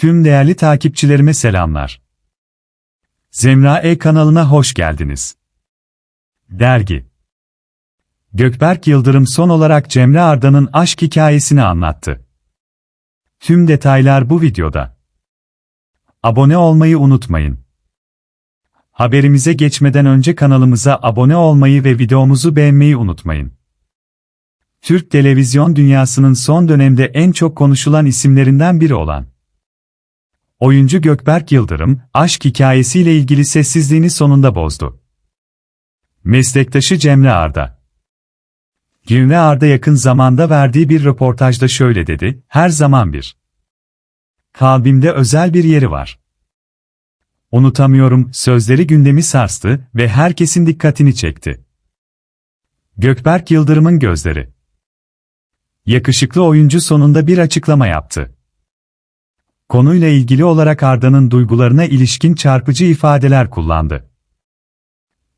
Tüm değerli takipçilerime selamlar. Zemra E kanalına hoş geldiniz. Dergi Gökberk Yıldırım son olarak Cemre Arda'nın aşk hikayesini anlattı. Tüm detaylar bu videoda. Abone olmayı unutmayın. Haberimize geçmeden önce kanalımıza abone olmayı ve videomuzu beğenmeyi unutmayın. Türk televizyon dünyasının son dönemde en çok konuşulan isimlerinden biri olan oyuncu Gökberk Yıldırım, aşk hikayesiyle ilgili sessizliğini sonunda bozdu. Meslektaşı Cemre Arda Cemre Arda yakın zamanda verdiği bir röportajda şöyle dedi, her zaman bir. Kalbimde özel bir yeri var. Unutamıyorum, sözleri gündemi sarstı ve herkesin dikkatini çekti. Gökberk Yıldırım'ın gözleri. Yakışıklı oyuncu sonunda bir açıklama yaptı. Konuyla ilgili olarak Arda'nın duygularına ilişkin çarpıcı ifadeler kullandı.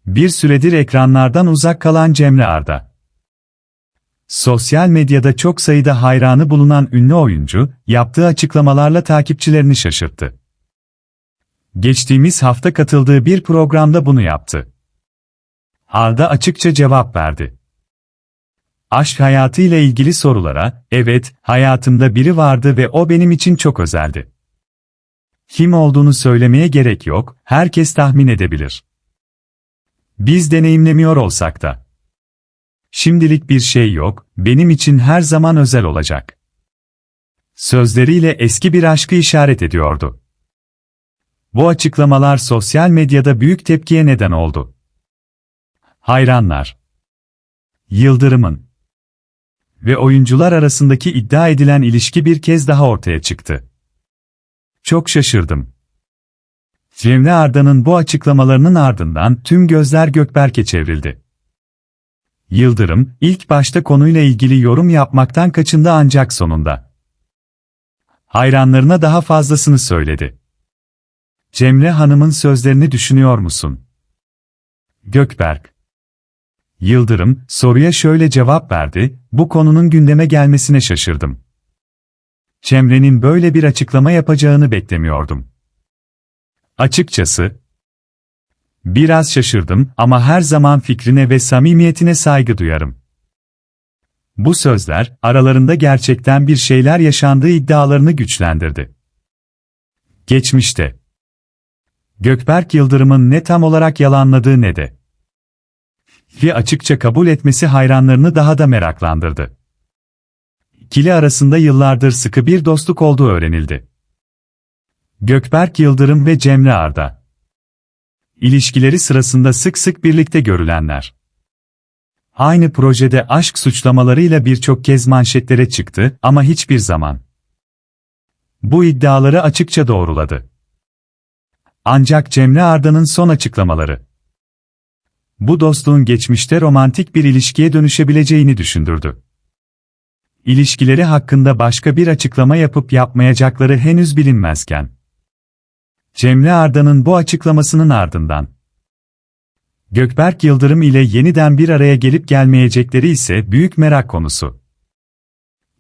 Bir süredir ekranlardan uzak kalan Cemre Arda. Sosyal medyada çok sayıda hayranı bulunan ünlü oyuncu, yaptığı açıklamalarla takipçilerini şaşırttı. Geçtiğimiz hafta katıldığı bir programda bunu yaptı. Arda açıkça cevap verdi. Aşk hayatıyla ilgili sorulara, evet, hayatımda biri vardı ve o benim için çok özeldi. Kim olduğunu söylemeye gerek yok, herkes tahmin edebilir. Biz deneyimlemiyor olsak da. Şimdilik bir şey yok, benim için her zaman özel olacak. Sözleriyle eski bir aşkı işaret ediyordu. Bu açıklamalar sosyal medyada büyük tepkiye neden oldu. Hayranlar Yıldırım'ın ve oyuncular arasındaki iddia edilen ilişki bir kez daha ortaya çıktı. Çok şaşırdım. Cemre Arda'nın bu açıklamalarının ardından tüm gözler Gökberk'e çevrildi. Yıldırım, ilk başta konuyla ilgili yorum yapmaktan kaçındı ancak sonunda. Hayranlarına daha fazlasını söyledi. Cemre Hanım'ın sözlerini düşünüyor musun? Gökberk Yıldırım, soruya şöyle cevap verdi, bu konunun gündeme gelmesine şaşırdım. Cemre'nin böyle bir açıklama yapacağını beklemiyordum. Açıkçası, biraz şaşırdım ama her zaman fikrine ve samimiyetine saygı duyarım. Bu sözler, aralarında gerçekten bir şeyler yaşandığı iddialarını güçlendirdi. Geçmişte, Gökberk Yıldırım'ın ne tam olarak yalanladığı ne de ve açıkça kabul etmesi hayranlarını daha da meraklandırdı. İkili arasında yıllardır sıkı bir dostluk olduğu öğrenildi. Gökberk Yıldırım ve Cemre Arda İlişkileri sırasında sık sık birlikte görülenler. Aynı projede aşk suçlamalarıyla birçok kez manşetlere çıktı ama hiçbir zaman bu iddiaları açıkça doğruladı. Ancak Cemre Arda'nın son açıklamaları bu dostluğun geçmişte romantik bir ilişkiye dönüşebileceğini düşündürdü. İlişkileri hakkında başka bir açıklama yapıp yapmayacakları henüz bilinmezken. Cemre Arda'nın bu açıklamasının ardından Gökberk Yıldırım ile yeniden bir araya gelip gelmeyecekleri ise büyük merak konusu.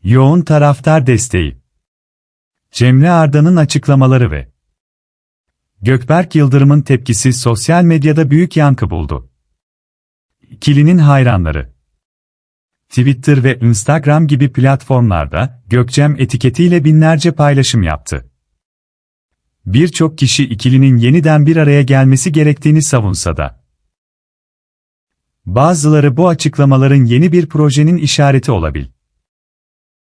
Yoğun taraftar desteği. Cemre Arda'nın açıklamaları ve Gökberk Yıldırım'ın tepkisi sosyal medyada büyük yankı buldu. İkilinin hayranları Twitter ve Instagram gibi platformlarda Gökcem etiketiyle binlerce paylaşım yaptı. Birçok kişi ikilinin yeniden bir araya gelmesi gerektiğini savunsa da. Bazıları bu açıklamaların yeni bir projenin işareti olabilir.